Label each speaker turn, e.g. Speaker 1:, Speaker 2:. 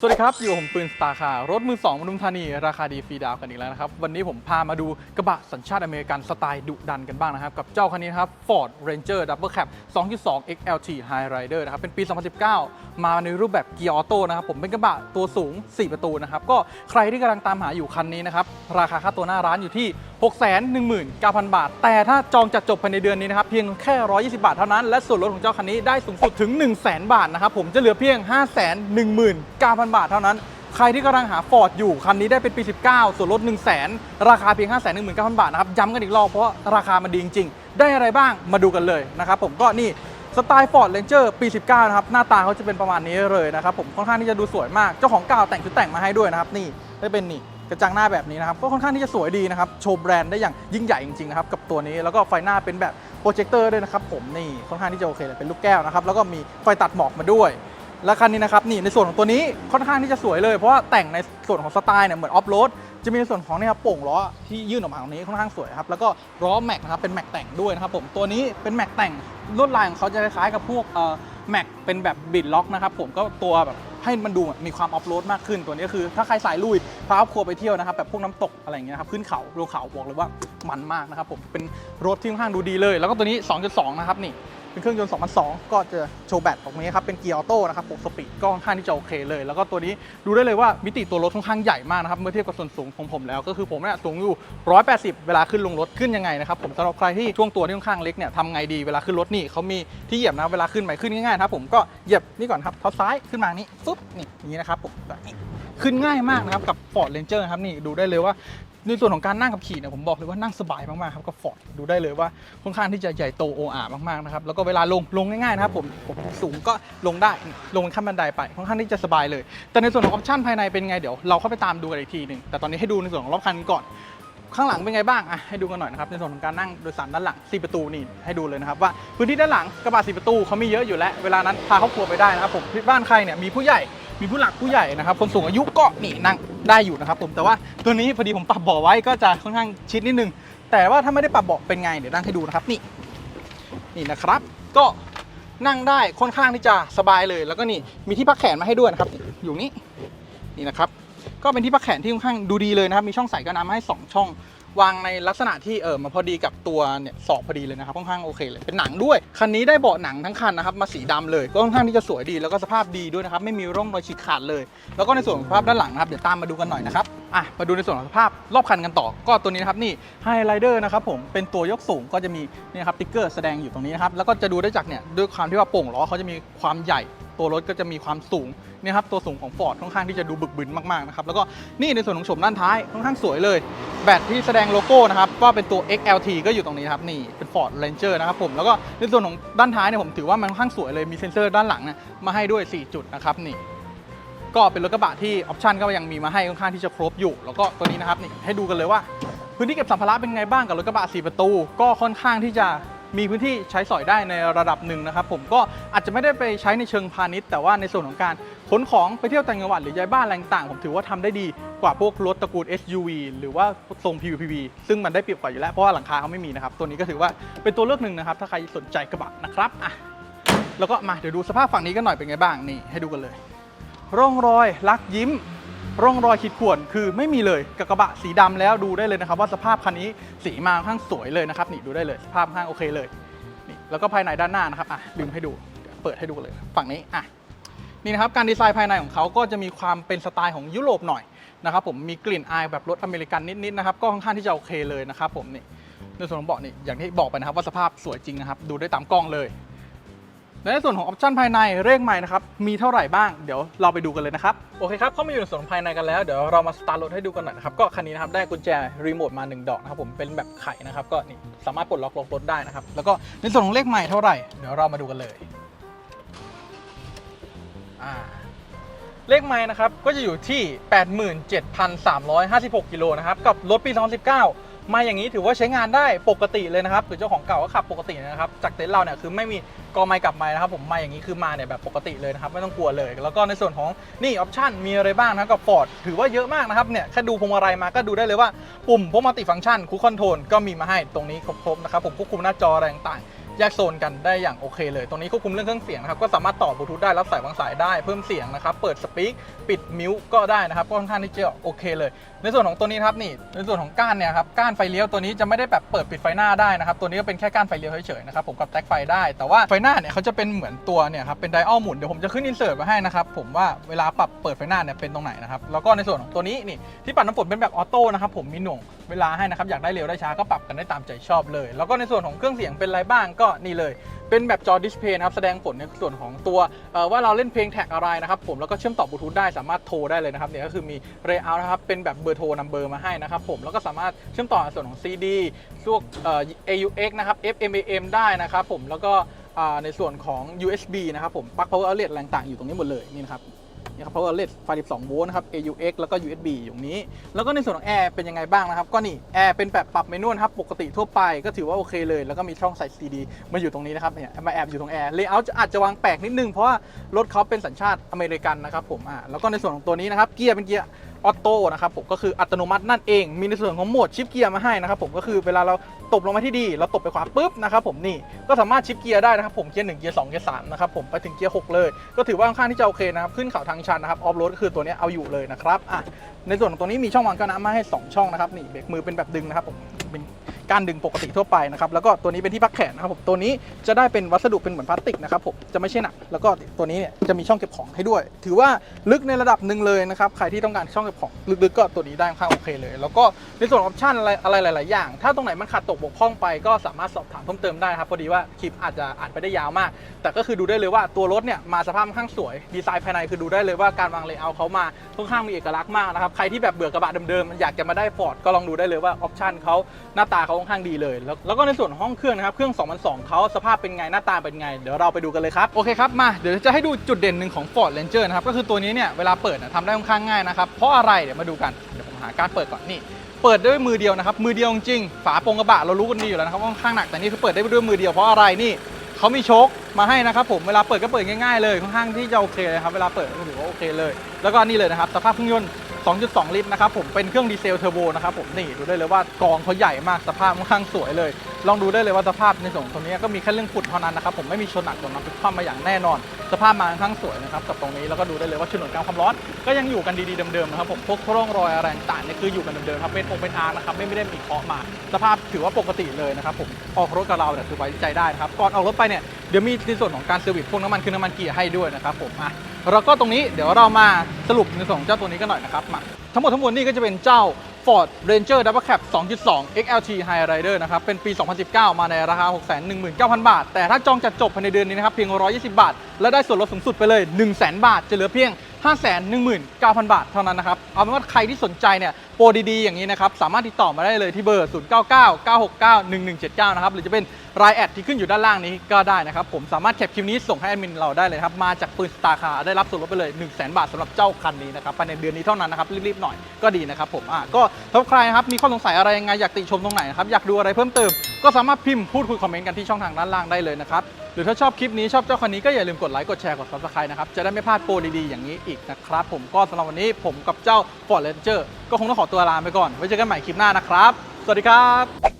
Speaker 1: สวัสดีครับ อยู่กับผมปืนสตาร์คารรถมือ2ปทุมธานี ราคาดีฟรีดาวกันอีกแล้วนะครับ วันนี้ผมพามาดูกระบะสัญชาติอเมริกันสไตล์ดุดันกันบ้างนะครับ กับเจ้าคันนี้นะครับ Ford Ranger Double Cab 2.2 XLT High Rider นะครับ เป็นปี 2019 มาในรูปแบบเกียร์ออโต้นะครับ ผมเป็นกระบะตัวสูง 4 ประตูนะครับ ก็ใครที่กำลังตามหาอยู่คันนี้นะครับ ราคาค่าตัวหน้าร้านอยู่ที่ 619,000 บาท แต่ถ้าจองจัดจบภายในเดือนนี้นะครับ เพียงแค่ 120 บาทเท่านั้น และส่วนลดของเจ้าคันนี้ได้สูงสุดถึง 100,000 บาทนะครับ ผมจะเหลือเพียง 519,000 บาทเท่านั้น ใครที่กำลังหา Ford อยู่ คันนี้ได้เป็นปี 19 ส่วนลด 1 0 0 0 0แราคาเพียง 5 1 9 0 0 0 บาทนะครับ ย้ำกันอีกรอบเพราะราคามันดีจริงๆ ได้อะไรบ้างมาดูกันเลยนะครับผมก็นี่สไตล์ Ford Ranger ปี 19 นะครับ หน้าตาเขาจะเป็นประมาณนี้เลยนะครับผมค่อนข้างที่จะดูสวยมากเจ้าของเก่าแต่งชุดแต่งมาให้ด้วยนะครับนี่ได้เป็นนี่ กระจังหน้าแบบนี้นะครับก็ค่อนข้างที่จะสวยดีนะครับโชว์แบรนด์ได้อย่างยิ่งใหญ่จริงๆนะครับกับตัวนี้แล้วก็ไฟหน้าเป็นแบบโปรเจคเตอร์ด้วยนะครับผมนี่ค่อนข้างที่จะโอเคเลยเป็นลูกแก้วนะครับแล้วก็มีไฟตัดหมอกมาด้วยและคันนี้นะครับนี่ในส่วนของตัวนี้ค่อนข้างที่จะสวยเลย เพราะว่าแต่งในส่วนของสไตล์เนี่ยเหมือนออฟโรดจะมีในส่วนของเนี่ยครับโป่งล้อที่ยื่นออกมาตรงนี้ค่อนข้างสวยครับแล้วก็ล้อแม็กนะครับเป็นแม็กแต่งด้วยนะครับผมตัวนี้เป็นแม็กแต่งลวดลายของเขาจะคล้ายๆกับพวกเอ่อแม็กเป็นแบบบิดล็อกนะครับผมก็ตัวแบบให้มันดูมีความออฟโรดมากขึ้นตัวนี้คือ ถ้าใครสายลุยพาครอบครัวไปเที่ยวนะครับแบบพวกน้ำตกอะไรอย่างเงี้ยครับขึ้นเขาลงเขาบอกเลยว่ามันมากนะครับผมเป็นรถที่ค่อนข้างดูดีเลย แล้วก็ตัวนี้ 2.2 นะครับนี่ เป็นเครื่องยนต์ 2002 ก็จะโชว์แบตตรงนี้ครับ เป็นเกียร์ออโต้นะครับ 6 สปีดก็ค่อนข้างที่จะโอเคเลย แล้วก็ตัวนี้ดูได้เลยว่ามิติตัวรถค่อนข้างใหญ่มากนะครับ เมื่อเทียบกับส่วนสูงของผมแล้ว ก็คือผมเนี่ยสูงอยู่ 180 เวลาขึ้นลงรถขึ้นยังไงนะครับ ผมสำหรับใครที่ช่วงตัวที่ค่อนข้างเล็กเนี่ยทำไงดี เวลาขึ้นรถนี่เขามีที่เหยียบนะ เวลาขึ้นไปขึ้นง่ายๆครับผมก็เหยียบนี่ก่อนครับเท้าซ้ายขึ้นมานี่ฟึ๊บนี่อย่างนี้นะครับผมขึ้นง่ายมากนะครับกับ Ford Ranger ครับนี่ดูได้เลยว่า ในส่วนของการนั่งขับขี่เนี่ยผมบอกเลยว่านั่งสบายมากๆครับกับ Ford ดูได้เลยว่าค่อนข้างที่จะใหญ่โตโออามากๆนะครับแล้วก็เวลาลงลงง่ายๆนะครับผมผมสูงก็ลงได้ลงขั้นบันไดไปค่อนข้างที่จะสบายเลย แต่ในส่วนของออปชั่นภายในเป็นไงเดี๋ยวเราเข้าไปตามดูกันอีกทีหนึ่งแต่ตอนนี้ให้ดูในส่วนของรอบคันก่อนข้างหลังเป็นไงบ้างอะให้ดูกันหน่อยนะครับในส่วนของการนั่งโดยสารด้านหลัง 4 ประตูนี่ให้ดูเลยนะครับว่าพื้นที่ด้านหลังกระบะ4ประตูเขามีเยอะอยู่แล้ว เวลานั้นพาครอบครัวไปได้นะครับผมที่บ้านใครเนี่ยมีผู้ใหญ่ มีผู้หลักผู้ใหญ่นะครับ คนสูงอายุก็นี่นั่งได้อยู่นะครับผมแต่ว่าตัวนี้พอดีผมปรับเบาะไว้ก็จะค่อนข้างชิดนิดนึง แต่ว่าถ้าไม่ได้ปรับเบาะเป็นไงเดี๋ยวนั่งให้ดูนะครับนี่นี่นะครับ ก็นั่งได้ค่อนข้างที่จะสบายเลย แล้วก็นี่มีที่พักแขนมาให้ด้วยนะครับ อยู่นี่นี่นะครับ ก็เป็นที่พักแขนที่ค่อนข้างดูดีเลยนะครับ มีช่องใส่กระน้ำให้ 2 ช่อง วางในลักษณะที่เออมาพอดีกับตัวเนี่ยศอกพอดีเลยนะครับค่อนข้างโอเคเลยเป็นหนังด้วย คันนี้ได้เบาะหนังทั้งคันนะครับมาสีดำเลยก็ค่อนข้างที่จะสวยดีแล้วก็สภาพดีด้วยนะครับไม่มีร่องรอยฉีกขาดเลย แล้วก็ในส่วนของสภาพด้านหลังนะครับเดี๋ยวตามมาดูกันหน่อยนะครับอะมาดูในส่วนของสภาพรอบคันกันต่อ ก็ตัวนี้นะครับนี่ไฮไลเดอร์นะครับผมเป็นตัวยกสูงก็จะมีเนี่ยครับติ๊กเกอร์แสดงอยู่ตรงนี้นะครับแล้วก็จะดูได้จากเนี่ยด้วยความที่ว่าโป่งล้อเขาจะมีความใหญ่ตัวรถก็จะมีความสูงเนี่ยครับตัวสูงของ Ford ค่อนข้างที่จะดูบึกบึนมากๆนะครับแล้วก็นี่ในส่วนของโฉมด้านท้ายค่อนข้างสวยเลย แบตที่แสดงโลโก้นะครับว่าเป็นตัว XLT ก็อยู่ตรงนี้ครับนี่เป็น Ford Ranger นะครับผมแล้วก็ในส่วนของด้านท้ายเนี่ยผมถือว่ามันค่อนข้างสวยเลยมีเซ็นเซอร์ด้านหลังนะมาให้ด้วย 4 จุดนะครับนี่ก็เป็นรถกระบะที่ออปชันก็ยังมีมาให้ค่อนข้างที่จะครบอยู่ แล้วก็ตัวนี้นะครับนี่ให้ดูกันเลยว่า พื้นที่เก็บสัมภาระเป็นไงบ้างกับรถกระบะ4ประตู ก็ค่อนข้างที่จะ มีพื้นที่ใช้สอยได้ในระดับหนึ่งนะครับ ผมก็อาจจะไม่ได้ไปใช้ในเชิงพาณิชย์ แต่ว่าในส่วนของการขนของไปเที่ยวต่างจังหวัดหรือย้ายบ้านอะไรต่างผมถือว่าทำได้ดีกว่าพวกรถตระกูล SUV หรือว่าทรง PPV ซึ่งมันได้เปรียบกว่าอยู่แล้ว เพราะว่าหลังคาเขาไม่มีนะครับ ตัวนี้ก็ถือว่าเป็นตัวเลือกหนึ่งนะครับ ถ้าใครสนใจกระบะนะครับอะแล้วก็มาเดี๋ยวดูสภาพฝั่งนี้กันหน่อยเป็นไงบ้างนี่ให้ดูกันเลย ร่องรอยลักยิ้ม ร่องรอยขีดข่วนคือไม่มีเลยกับกระบะสีดำแล้วดูได้เลยนะครับ ว่าสภาพคันนี้สีมาค่อนข้างสวยเลยนะครับนี่ดูได้เลยสภาพค่อนข้างโอเคเลยนี่แล้วก็ภายในด้านหน้านะครับอะลืมให้ดูเดี๋ยวเปิดให้ดูเลยฝั่งนี้อะนี่นะครับการดีไซน์ภายในของเขาก็จะมีความเป็นสไตล์ของยุโรปหน่อยนะครับผมมีกลิ่นอายแบบรถอเมริกันนิดๆนะครับก็ค่อนข้างที่จะโอเคเลยนะครับผมนี่ในส่วนของเบาะนี่อย่างที่บอกไปนะครับว่าสภาพสวยจริงนะครับดูได้ตามกล้องเลย และในส่วนของออปชันภายในเลขใหม่นะครับ มีเท่าไหร่บ้าง เดี๋ยวเราไปดูกันเลยนะครับ โอเคครับ เข้ามาอยู่ในส่วนของภายในกันแล้ว เดี๋ยวเรามาสตาร์ทรถให้ดูกันหน่อยนะครับ ก็คันนี้นะครับ ได้กุญแจรีโมทมา 1 ดอกนะครับผม เป็นแบบไขนะครับ ก็นี่สามารถปลดล็อกรถได้นะครับ แล้วก็ในส่วนของเลขใหม่เท่าไหร่ เดี๋ยวเรามาดูกันเลยอ่าเลขใหม่นะครับ ก็จะอยู่ที่ 87,356 กิโลนะครับ กับรถปี 2019 มาอย่างนี้ถือว่าใช้งานได้ปกติเลยนะครับคือเจ้าของเก่าก็ขับปกตินะครับ จากเต็นท์เราเนี่ยคือไม่มีกอไม้กลับไม้นะครับผมมาอย่างนี้คือมาเนี่ยแบบปกติเลยนะครับไม่ต้องกลัวเลย แล้วก็ในส่วนของนี่ออปชันมีอะไรบ้างนะกับกับ Ford ถือว่าเยอะมากนะครับเนี่ยแค่ดูพวงมาลัยมาก็ดูได้เลยว่าปุ่มพวกมัลติฟังก์ชันคูคอนโทรลก็มีมาให้ตรงนี้ครบๆนะครับผมควบคุมหน้าจออะไรต่างๆ แยกโซนกันได้อย่างโอเคเลย ตรงนี้ควบคุมเรื่องเครื่องเสียงนะครับ ก็สามารถต่อบลูทูธได้รับสายวางสายได้ เพิ่มเสียงนะครับ เปิดสปีกปิดมิวก็ได้นะครับ ก็ค่อนข้างที่จะโอเคเลย ในส่วนของตัวนี้ครับนี่ ในส่วนของก้านเนี่ยครับ ก้านไฟเลี้ยวตัวนี้จะไม่ได้แบบเปิดปิดไฟหน้าได้นะครับ ตัวนี้ก็เป็นแค่ก้านไฟเลี้ยวเฉยๆนะครับ ผมกับแท็กไฟได้ แต่ว่าไฟหน้าเนี่ยเขาจะเป็นเหมือนตัวเนี่ยครับ เป็นไดอัลหมุน เดี๋ยวผมจะขึ้นอินเสิร์ตไว้ให้นะครับ ผมว่าเวลาปรับเปิดไฟหน้าเนี่ยเป็นตรงไหนนะครับ แล้วก็ในส่วนของตัวนี้นี่ที่ปัดน้ำฝนเป็นแบบออโต้นะครับผมมีหน่วง เวลาให้นะครับ อยากได้เร็วได้ช้าก็ปรับกันได้ตามใจชอบเลย แล้วก็ในส่วนของเครื่องเสียงเป็นอะไรบ้างก็นี่เลย เป็นแบบจอดิสเพย์นะครับ แสดงผลในส่วนของตัวว่าเราเล่นเพลงแท็กอะไรนะครับผมแล้วก็เชื่อมต่อบลูทูธได้สามารถโทรได้เลยนะครับเนี่ยก็คือมีเรเยอร์นะครับเป็นแบบเบอร์โทรนัมเบอร์มาให้นะครับผมแล้วก็สามารถเชื่อมต่อในส่วนของ CD พวก AUX นะครับ FM AM ได้นะครับผมแล้วก็ในส่วนของ USB นะครับผมปลั๊ก power outlet อะไรต่างๆอยู่ตรงนี้หมดเลยนี่นะครับ นะครับ power led ไฟ12โวลต์นะครับ AUX แล้วก็ USB อยู่างนี้ แล้วก็ในส่วนของแอร์เป็นยังไงบ้างนะครับ ก็นี่แอร์เป็นแบบปรับเมนูนะครับ ปกติทั่วไปก็ถือว่าโอเคเลย แล้วก็มีช่องใส่ CD มาอยู่ตรงนี้นะครับ เนี่ย มาแอบอยู่ตรงแอร์เลเยอร์อาจจะวางแปลกนิดนึง เพราะว่ารถเขาเป็นสัญชาติอเมริกันนะครับผม อ่า แล้วก็ในส่วนของตัวนี้นะครับ เกียร์เป็นเกียร์ ออโต้นะครับผมก็คืออัตโนมัตินั่นเอง มีในส่วนของโหมดชิปเกียร์มาให้นะครับผมก็คือเวลาเราตบลงมาที่ดี เราตบไปขวาปุ๊บนะครับผมนี่ก็สามารถชิปเกียร์ได้นะครับผมเกียร์หนึ่งเกียร์สองเกียร์สามนะครับผมไปถึงเกียร์หกเลย ก็ถือว่าค่อนข้างที่จะโอเคนะครับขึ้นเขาทางชันนะครับออฟโรดก็คือตัวนี้เอาอยู่เลยนะครับอะในส่วนของตัวนี้มีช่องวางก้าวน้ำมาให้ 2 ช่องนะครับนี่เบรกมือเป็นแบบดึงนะครับผมเป็นการดึงปกติทั่วไปนะครับแล้วก็ตัวนี้เป็นที่พักแขนนะครับผมตัวนี้จะได้เป็นวัสดุเป็นเหมือนพลาสติกนะครับผมจะไม่ใช่หนักแล้วก็ตัวนี้เนี่ยจะมีช่องเก็บของให้ด้วย ถือว่าลึกในระดับหนึ่งเลยนะครับใครที่ต้องการช่องเก็บของลึกๆก็ตัวนี้ได้ค่อนข้างโอเคเลย แล้วก็ในส่วนออปชั่นอะไรอะไรหลาย ๆ อย่าง ถ้าตรงไหนมันขาดตกบกพร่องไป ก็สามารถสอบถามเพิ่มเติมได้ครับพอดีว่าคลิปอาจจะอ่านไปได้ยาวมาก แต่ก็คือดูได้เลยว่าตัวรถเนี่ยมาสภาพค่อนข้างสวยดีไซน์ภายในคือดูได้เลยว่าการวางเลเยอร์เขามาค่อนข้างมีเอกลักษณ์มากนะครับใครที่แบบเบื่อกระบะเดิมๆอยากจะมาได้ฟอร์ดก็ลองดูได้เลยว่าออปชั่นเขาหน้าตาเขาค่อนข้างดีเลย แล้วแล้วก็ในส่วนห้องเครื่องนะครับ เครื่อง2002เขาสภาพเป็นไง หน้าตาเป็นไง เดี๋ยวเราไปดูกันเลยครับ โอเคครับ มา เดี๋ยวจะให้ดูจุดเด่นหนึ่งของ Ford Ranger นะครับ ก็คือตัวนี้เนี่ย เวลาเปิดนี่ยทำได้ค่อนข้างง่ายนะครับ เพราะอะไร เดี๋ยวมาดูกัน เดี๋ยวผมหาการเปิดก่อนนี่ เปิดด้วยมือเดียวนะครับ มือเดียวจริง ฝาโปรงกระบะเรารู้กันดีอยู่แล้วนะครับว่าค่อนข้างหนัก แต่นี่คือเปิดได้ด้วยมือเดียวเพราะอะไรนี่เขามีโชคมาให้นะครับผมเวลาเปิดก็เปิดง่ายๆเลยค่อนข้างที่จะโอเคเลยครับเวลาเปิดก็ถือว่าโอเคเลย แล้วก็นี่เลยนะครับสภาพเครื่องยนต์ 2.2 ลิตรนะครับผมเป็นเครื่องดีเซลเทอร์โบนะครับผมนี่ดูได้เลยว่ากองเขาใหญ่มากสภาพค่อนข้างสวยเลย ลองดูได้เลยว่าสภาพในส่วนของตรงนี้ก็มีแค่เรื่องฝุ่นเท่านั้นนะครับผมไม่มีชนหนักจนน้ำพลิกคว่ำมาอย่างแน่นอน สภาพมาค่อนข้างสวยนะครับกับตรงนี้แล้วก็ดูได้เลยว่าฉนวนกลางความร้อน ก็ยังอยู่กันดีๆเดิมๆนะครับผมพวกร่องรอยอะไรต่างๆเนี่ยคืออยู่กันเดิมๆครับเป็นองเป็นอาร์นะครับไม่ไม่ได้มีเคาะมา สภาพถือว่าปกติเลยนะครับผมออกรถกับเราเนี่ยคือไว้ใจได้นะครับก่อนออกรถไปเนี่ยเดี๋ยวมีในส่วนของการเซอร์วิสพวกน้ำมันคือน้ำมันเกียร์ให้ด้วยนะครับผมอะแล้วก็ตรงนี้เดี๋ยวเรามาสรุปในส่วนของเจ้าตัวนี้กันหน่อยนะครับมาทั้งหมดทั้งมวลนี่ก็จะเป็นเจ้า Ford Ranger Double Cab 2.2 XLT High Rider นะครับ เป็นปี 2019 มาในราคา 619,000 บาท แต่ถ้าจองจัดจบภายในเดือนนี้นะครับ เพียง 120 บาท และได้ส่วนลดสูงสุดไปเลย 100,000 บาท จะเหลือเพียง519,000 บาทเท่านั้นนะครับ เอาเป็นว่าใครที่สนใจเนี่ยโปรดีๆ อย่างนี้นะครับ สามารถติดต่อมาได้เลยที่เบอร์ 0999691179 นะครับ หรือจะเป็นรายแอดที่ขึ้นอยู่ด้านล่างนี้ก็ได้นะครับ ผมสามารถแคปคลิปนี้ส่งให้แอดมินเราได้เลยครับ มาจากปืนสตาร์คาได้รับส่วนลดไปเลย 1 0 0 0 0 0 บาทสำหรับเจ้าคันนี้นะครับภายในเดือนนี้เท่านั้นนะครับรีบๆหน่อยก็ดีนะครับผมอะก็ถ้าใครนะครับมีข้อสงสัยอะไรยังไงอยากติชมตรงไหนนะครับอยากดูอะไรเพิ่มเติมก็สามารถพิมพ์พูดคุยคอมเมนต์กันที่ช่องทางด้านล่างได้เลยนะครับ รือถ้าชอบคลิปนี้ชอบเจ้าคันนี้ก็อย่าลืมกดไลค์กดแชร์กด subscribe นะครับ จะได้ไม่พลาดโปรดีๆอย่างนี้อีกนะครับ ผมก็สำหรับวันนี้ผมกับเจ้า Ford Ranger ก็คงต้องขอตัวลาไปก่อน ไว้เจอกันใหม่คลิปหน้านะครับ สวัสดีครับ